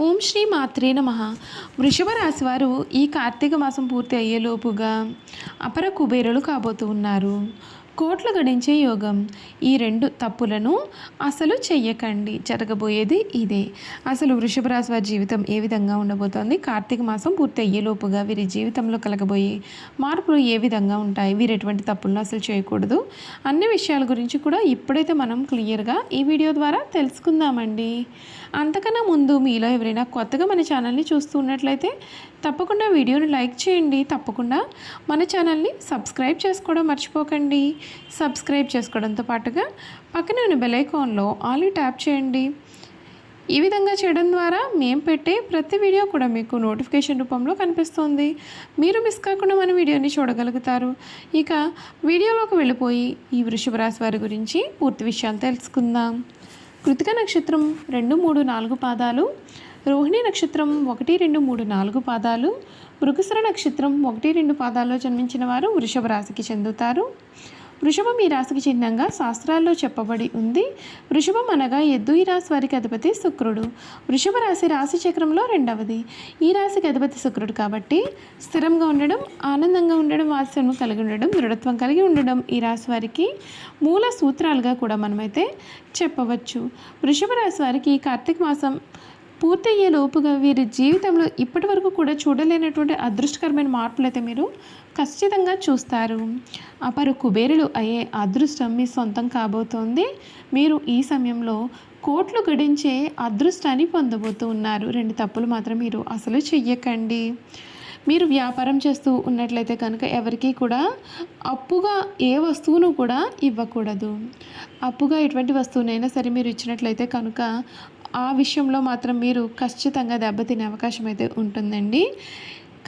ఓం శ్రీ మాత్రే నమ. వృషభ రాశి వారు ఈ కార్తీక మాసం పూర్తి అయ్యేలోపుగా అపర కుబేరులు కాబోతూ ఉన్నారు. కోట్లు గడించే యోగం. ఈ రెండు తప్పులను అసలు చెయ్యకండి. జరగబోయేది ఇదే. అసలు వృషభ రాశి వారి జీవితం ఏ విధంగా ఉండబోతోంది? కార్తీక మాసం పూర్తి అయ్యేలోపుగా వీరి జీవితంలో కలగబోయే మార్పులు ఏ విధంగా ఉంటాయి? వీరు ఎటువంటి తప్పులను అసలు చేయకూడదు. అన్ని విషయాల గురించి కూడా ఇప్పుడైతే మనం క్లియర్గా ఈ వీడియో ద్వారా తెలుసుకుందామండి. అంతకన్నా ముందు మీలో ఎవరైనా కొత్తగా మన ఛానల్ని చూస్తూ ఉన్నట్లయితే తప్పకుండా వీడియోని లైక్ చేయండి. తప్పకుండా మన ఛానల్ని సబ్స్క్రైబ్ చేసుకోవడం మర్చిపోకండి. సబ్స్క్రైబ్ చేసుకోవడంతో పాటుగా పక్కన ఉన్న బెలైకాన్లో ఆలీ ట్యాప్ చేయండి. ఈ విధంగా చేయడం ద్వారా మేము పెట్టే ప్రతి వీడియో కూడా మీకు నోటిఫికేషన్ రూపంలో కనిపిస్తుంది. మీరు మిస్ కాకుండా మన వీడియోని చూడగలుగుతారు. ఇక వీడియోలోకి వెళ్ళిపోయి ఈ వృషభ రాశి వారి గురించి పూర్తి విషయాలు తెలుసుకుందాం. కృతిక నక్షత్రం రెండు మూడు నాలుగు పాదాలు. రోహిణి నక్షత్రం ఒకటి రెండు మూడు నాలుగు పాదాలు. మృగశిర నక్షత్రం ఒకటి రెండు పాదాల్లో జన్మించిన వారు వృషభ రాశికి చెందుతారు. వృషభం ఈ రాశికి చిహ్నంగా శాస్త్రాల్లో చెప్పబడి ఉంది. వృషభం అనగా ఎద్దు. ఈ రాశి వారికి అధిపతి శుక్రుడు. వృషభ రాశి రాశి చక్రంలో రెండవది. ఈ రాశికి అధిపతి శుక్రుడు కాబట్టి స్థిరంగా ఉండడం ఆనందంగా ఉండడం వాత్సల్యం కలిగి ఉండడం దృఢత్వం కలిగి ఉండడం ఈ రాశి వారికి మూల సూత్రాలుగా కూడా మనమైతే చెప్పవచ్చు. వృషభ రాశి వారికి కార్తీక మాసం పూర్తయ్యే లోపుగా వీరి జీవితంలో ఇప్పటి వరకు కూడా చూడలేనటువంటి అదృష్టకరమైన మార్పులు అయితే మీరు ఖచ్చితంగా చూస్తారు. అపరు కుబేరులు అయ్యే అదృష్టం మీ సొంతం కాబోతోంది. మీరు ఈ సమయంలో కోట్లు గడించే అదృష్టాన్ని పొందబోతూ ఉన్నారు. రెండు తప్పులు మాత్రం మీరు అసలు చెయ్యకండి. మీరు వ్యాపారం చేస్తూ ఉన్నట్లయితే కనుక ఎవరికి కూడా అప్పుగా ఏ వస్తువును కూడా ఇవ్వకూడదు. అప్పుగా ఎటువంటి వస్తువునైనా సరే మీరు ఇచ్చినట్లయితే కనుక ఆ విషయంలో మాత్రం మీరు ఖచ్చితంగా దెబ్బతినే అవకాశం అయితే ఉంటుందండి.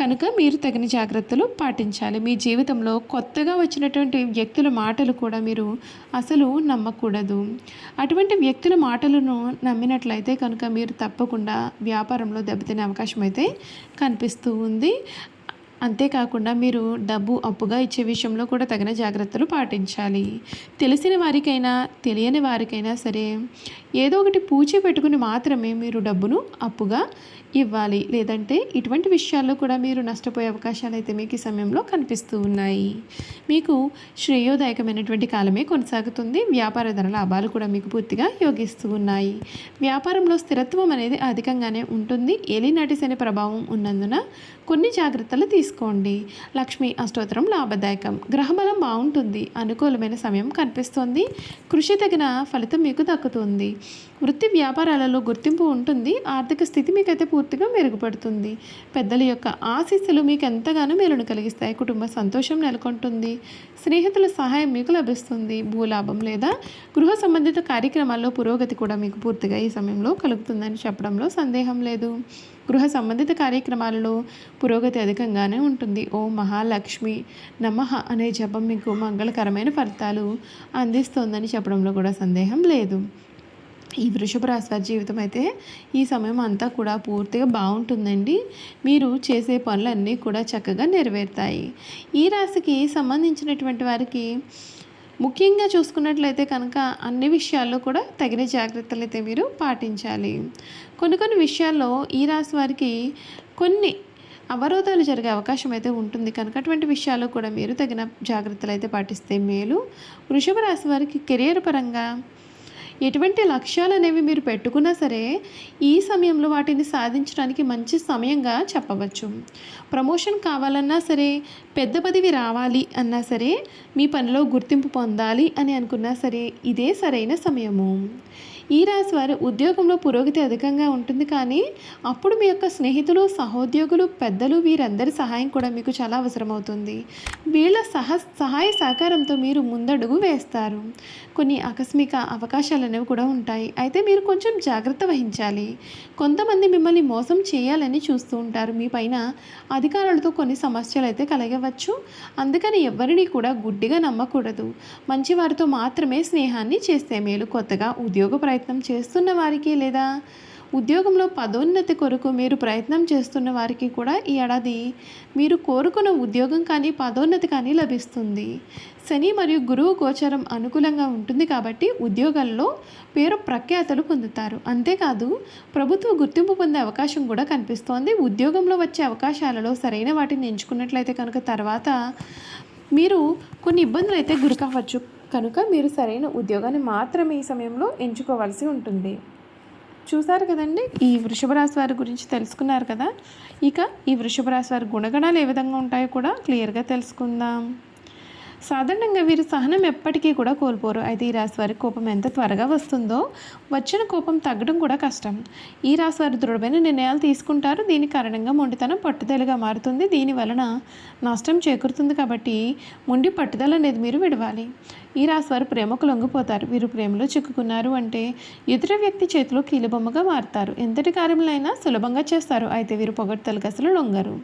కనుక మీరు తగిన జాగ్రత్తలు పాటించాలి. మీ జీవితంలో కొత్తగా వచ్చినటువంటి వ్యక్తుల మాటలు కూడా మీరు అసలు నమ్మకూడదు. అటువంటి వ్యక్తుల మాటలను నమ్మినట్లయితే కనుక మీరు తప్పకుండా వ్యాపారంలో దెబ్బతినే అవకాశం అయితే కనిపిస్తూ ఉంది. అంతేకాకుండా మీరు డబ్బు అప్పుగా ఇచ్చే విషయంలో కూడా తగిన జాగ్రత్తలు పాటించాలి. తెలిసిన వారికైనా తెలియని వారికైనా సరే ఏదో ఒకటి పూచి పెట్టుకుని మాత్రమే మీరు డబ్బును అప్పుగా ఇవ్వాలి. లేదంటే ఇటువంటి విషయాల్లో కూడా మీరు నష్టపోయే అవకాశాలు అయితే మీకు ఈ సమయంలో కనిపిస్తూ ఉన్నాయి. మీకు శ్రేయోదాయకమైనటువంటి కాలమే కొనసాగుతుంది. వ్యాపార ధర లాభాలు కూడా మీకు పూర్తిగా యోగిస్తూ ఉన్నాయి. వ్యాపారంలో స్థిరత్వం అనేది అధికంగానే ఉంటుంది. ఏలినాటి శని ప్రభావం ఉన్నందున కొన్ని జాగ్రత్తలు తీసుకోండి. లక్ష్మి అష్టోత్తరం లాభదాయకం. గ్రహబలం బాగుంటుంది. అనుకూలమైన సమయం కనిపిస్తోంది. కృషి తగిన ఫలితం మీకు దక్కుతుంది. వృత్తి వ్యాపారాలలో గుర్తింపు ఉంటుంది. ఆర్థిక స్థితి మీకైతే పూర్తిగా మెరుగుపడుతుంది. పెద్దల యొక్క ఆశీస్సులు మీకు ఎంతగానో మేలును కలిగిస్తాయి. కుటుంబ సంతోషం నెలకొంటుంది. స్నేహితుల సహాయం మీకు లభిస్తుంది. భూలాభం లేదా గృహ సంబంధిత కార్యక్రమాల్లో పురోగతి కూడా మీకు పూర్తిగా ఈ సమయంలో కలుగుతుందని చెప్పడంలో సందేహం లేదు. గృహ సంబంధిత కార్యక్రమాలలో పురోగతి అధికంగానే ఉంటుంది. ఓ మహాలక్ష్మి నమః అనే జపం మీకు మంగళకరమైన ఫలితాలు అందిస్తోందని చెప్పడంలో కూడా సందేహం లేదు. ఈ వృషభ రాశి వారి జీవితం అయితే ఈ సమయం అంతా కూడా పూర్తిగా బాగుంటుందండి. మీరు చేసే పనులన్నీ కూడా చక్కగా నెరవేరుతాయి. ఈ రాశికి సంబంధించినటువంటి వారికి ముఖ్యంగా చూసుకున్నట్లయితే కనుక అన్ని విషయాల్లో కూడా తగిన జాగ్రత్తలు అయితే మీరు పాటించాలి. కొన్ని కొన్ని విషయాల్లో ఈ రాశి వారికి కొన్ని అవరోధాలు జరిగే అవకాశం అయితే ఉంటుంది. కనుక అటువంటి విషయాల్లో కూడా మీరు తగిన జాగ్రత్తలు అయితే పాటిస్తే మేలు. వృషభ రాశి వారికి కెరియర్ పరంగా ఎటువంటి లక్ష్యాలు అనేవి మీరు పెట్టుకున్నా సరే ఈ సమయంలో వాటిని సాధించడానికి మంచి సమయంగా చెప్పవచ్చు. ప్రమోషన్ కావాలన్నా సరే పెద్ద పదవి రావాలి అన్నా సరే మీ పనిలో గుర్తింపు పొందాలి అని అనుకున్నా సరే ఇదే సరైన సమయము. ఈ రాశి వారి ఉద్యోగంలో పురోగతి అధికంగా ఉంటుంది కానీ అప్పుడు మీ యొక్క స్నేహితులు సహోద్యోగులు పెద్దలు వీరందరి సహాయం కూడా మీకు చాలా అవసరమవుతుంది. వీళ్ళ సహ సహాయ సహకారంతో మీరు ముందడుగు వేస్తారు. కొన్ని ఆకస్మిక అవకాశాలు అనేవి కూడా ఉంటాయి. అయితే మీరు కొంచెం జాగ్రత్త వహించాలి. కొంతమంది మిమ్మల్ని మోసం చేయాలని చూస్తూ ఉంటారు. మీ పైన అధికారులతో కొన్ని సమస్యలు అయితే కలగవచ్చు. అందుకని ఎవరిని కూడా గుడ్డిగా నమ్మకూడదు. మంచి వారితో మాత్రమే స్నేహాన్ని చేస్తే మేలు. కొత్తగా ఉద్యోగ ప్రయత్నం చేస్తున్న వారికి లేదా ఉద్యోగంలో పదోన్నతి కొరకు మీరు ప్రయత్నం చేస్తున్న వారికి కూడా ఈ ఏడాది మీరు కోరుకున్న ఉద్యోగం కానీ పదోన్నతి కానీ లభిస్తుంది. శని మరియు గురువు గోచరం అనుకూలంగా ఉంటుంది కాబట్టి ఉద్యోగాల్లో పేరు ప్రఖ్యాతలు పొందుతారు. అంతేకాదు ప్రభుత్వ గుర్తింపు పొందే అవకాశం కూడా కనిపిస్తోంది. ఉద్యోగంలో వచ్చే అవకాశాలలో సరైన వాటిని ఎంచుకున్నట్లయితే కనుక తర్వాత మీరు కొన్ని ఇబ్బందులు అయితే గురి కావచ్చు. కనుక మీరు సరైన ఉద్యోగాన్ని మాత్రమే ఈ సమయంలో ఎంచుకోవాల్సి ఉంటుంది. చూసారు కదండి? ఈ వృషభ రాశి వారి గురించి తెలుసుకున్నారు కదా? ఇక ఈ వృషభ రాశి వారి గుణగణాలు ఏ విధంగా ఉంటాయో కూడా క్లియర్గా తెలుసుకుందాం. సాధారణంగా వీరు సహనం ఎప్పటికీ కూడా కోల్పోరు. అయితే ఈ రాశి వారి కోపం ఎంత త్వరగా వస్తుందో వచ్చిన కోపం తగ్గడం కూడా కష్టం. ఈ రాశి వారు దృఢమైన నిర్ణయాలు తీసుకుంటారు. దీని కారణంగా మొండితనం పట్టుదలగా మారుతుంది. దీని వలన నష్టం చేకూరుతుంది కాబట్టి మొండి పట్టుదల అనేది మీరు విడవాలి. ఈ రాశి వారు ప్రేమకు లొంగిపోతారు. వీరు ప్రేమలో చిక్కుకున్నారు అంటే ఎదుటి వ్యక్తి చేతిలో కీలుబొమ్మగా మారుతారు. ఎంతటి కార్యములైనా సులభంగా చేస్తారు. అయితే వీరు పొగడ్తలకు అసలు లొంగరు.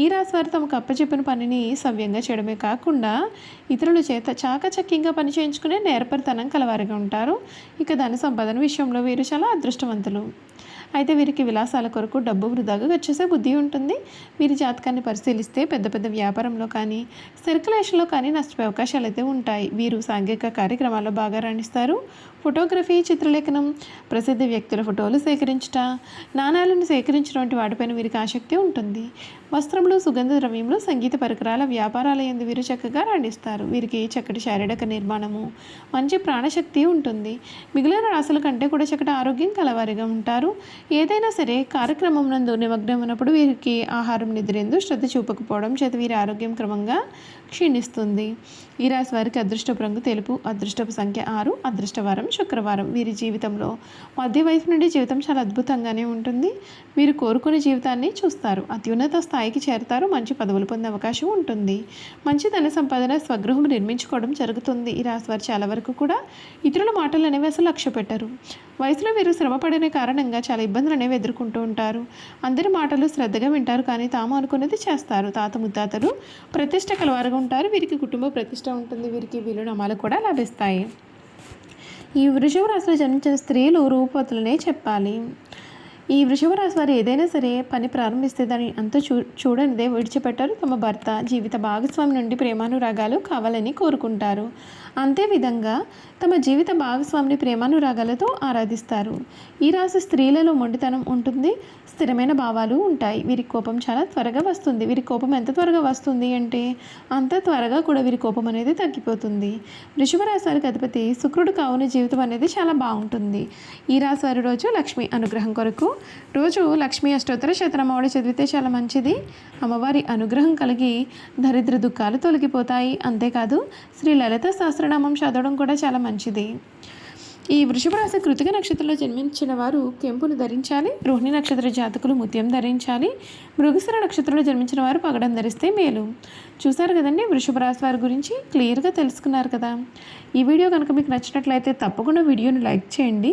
ఈ రాశివారు తమకు అప్పచెప్పిన పనిని సవ్యంగా చేయడమే కాకుండా ఇతరుల చేత చాకచక్యంగా పని చేయించుకునే నేర్పరితనం కలవారిగా ఉంటారు. ఇక ధన సంపాదన విషయంలో వీరు చాలా అదృష్టవంతులు. అయితే వీరికి విలాసాల కొరకు డబ్బు వృధాగా వచ్చేసే బుద్ధి ఉంటుంది. వీరి జాతకాన్ని పరిశీలిస్తే పెద్ద పెద్ద వ్యాపారంలో కానీ సర్కులేషన్లో కానీ నష్టపోయే అవకాశాలు అయితే ఉంటాయి. వీరు సాంఘిక కార్యక్రమాల్లో బాగా రాణిస్తారు. ఫోటోగ్రఫీ చిత్రలేఖనం ప్రసిద్ధ వ్యక్తుల ఫోటోలు సేకరించట నాణాలను సేకరించడం వంటి వాటిపైన వీరికి ఆసక్తి ఉంటుంది. వస్త్రములు సుగంధ ద్రవ్యములు సంగీత పరికరాల వ్యాపారాల ఎందు వీరు చక్కగా రాణిస్తారు. వీరికి చక్కటి శారీరక నిర్మాణము మంచి ప్రాణశక్తి ఉంటుంది. మిగిలిన రాశుల కంటే కూడా చక్కటి ఆరోగ్యం కలవారిగా ఉంటారు. ఏదైనా సరే కార్యక్రమం నందు నిమగ్నం ఉన్నప్పుడు వీరికి ఆహారం నిద్రేందు శ్రద్ధ చూపకపోవడం చేత వీరి ఆరోగ్యం క్రమంగా క్షీణిస్తుంది. ఈ రాశి వారికి అదృష్టపు రంగు తెలుపు అదృష్టపు సంఖ్య ఆరు అదృష్టవారం శుక్రవారం. వీరి జీవితంలో మధ్య వయసు నుండి జీవితం చాలా అద్భుతంగానే ఉంటుంది. వీరు కోరుకునే జీవితాన్ని చూస్తారు. అత్యున్నత స్థాయి స్థాయికి చేరుతారు. మంచి పదవులు పొందే అవకాశం ఉంటుంది. మంచి ధన సంపాదన స్వగృహం నిర్మించుకోవడం జరుగుతుంది. ఈ రాశి వారు చాలా వరకు కూడా ఇతరుల మాటలు అనేవి అసలు లక్ష్య పెట్టరు. వయసులో వీరు శ్రమపడనే కారణంగా చాలా ఇబ్బందులు అనేవి ఎదుర్కొంటూ ఉంటారు. అందరి మాటలు శ్రద్ధగా వింటారు కానీ తాము అనుకున్నది చేస్తారు. తాత ముత్తాతలు ప్రతిష్ట కలవారుగా ఉంటారు. వీరికి కుటుంబ ప్రతిష్ట ఉంటుంది. వీరికి వీలునామాలు కూడా లభిస్తాయి. ఈ వృషభ రాశిలో జన్మించిన స్త్రీలు రూపవతులనే చెప్పాలి. ఈ వృషభరాశి వారు ఏదైనా సరే పని ప్రారంభిస్తే దాన్ని అంత చూ చూడనిదే విడిచిపెట్టారు. తమ భర్త జీవిత భాగస్వామి నుండి ప్రేమానురాగాలు కావాలని కోరుకుంటారు. అంతేవిధంగా తమ జీవిత భాగస్వామిని ప్రేమానురాగాలతో ఆరాధిస్తారు. ఈ రాశి స్త్రీలలో మొండితనం ఉంటుంది స్థిరమైన భావాలు ఉంటాయి. వీరి కోపం చాలా త్వరగా వస్తుంది. వీరి కోపం ఎంత త్వరగా వస్తుంది అంటే అంత త్వరగా కూడా వీరి కోపం అనేది తగ్గిపోతుంది. వృషభ రాశి వారికి అధిపతి శుక్రుడు కావున జీవితం అనేది చాలా బాగుంటుంది. ఈ రాశి వారి రోజు లక్ష్మి అనుగ్రహం కొరకు రోజు లక్ష్మీ అష్టోత్తర శతనామావళి చదివితే చాలా మంచిది. అమ్మవారి అనుగ్రహం కలిగి దరిద్ర దుఃఖాలు తొలగిపోతాయి. అంతేకాదు శ్రీ లలిత శాస్త్ర సహస్రనామం చదవడం కూడా చాలా మంచిది. ఈ వృషభరాశి కృతిక నక్షత్రంలో జన్మించిన వారు కెంపును ధరించాలి రోహిణి నక్షత్ర జాతకులు ముత్యం ధరించాలి మృగశిర నక్షత్రంలో జన్మించిన వారు పగడం ధరిస్తే మేలు. చూశారు కదండి వృషభ రాశి వారి గురించి? క్లియర్గా తెలుసుకున్నారు కదా. ఈ వీడియో కనుక మీకు నచ్చినట్లయితే తప్పకుండా వీడియోని లైక్ చేయండి.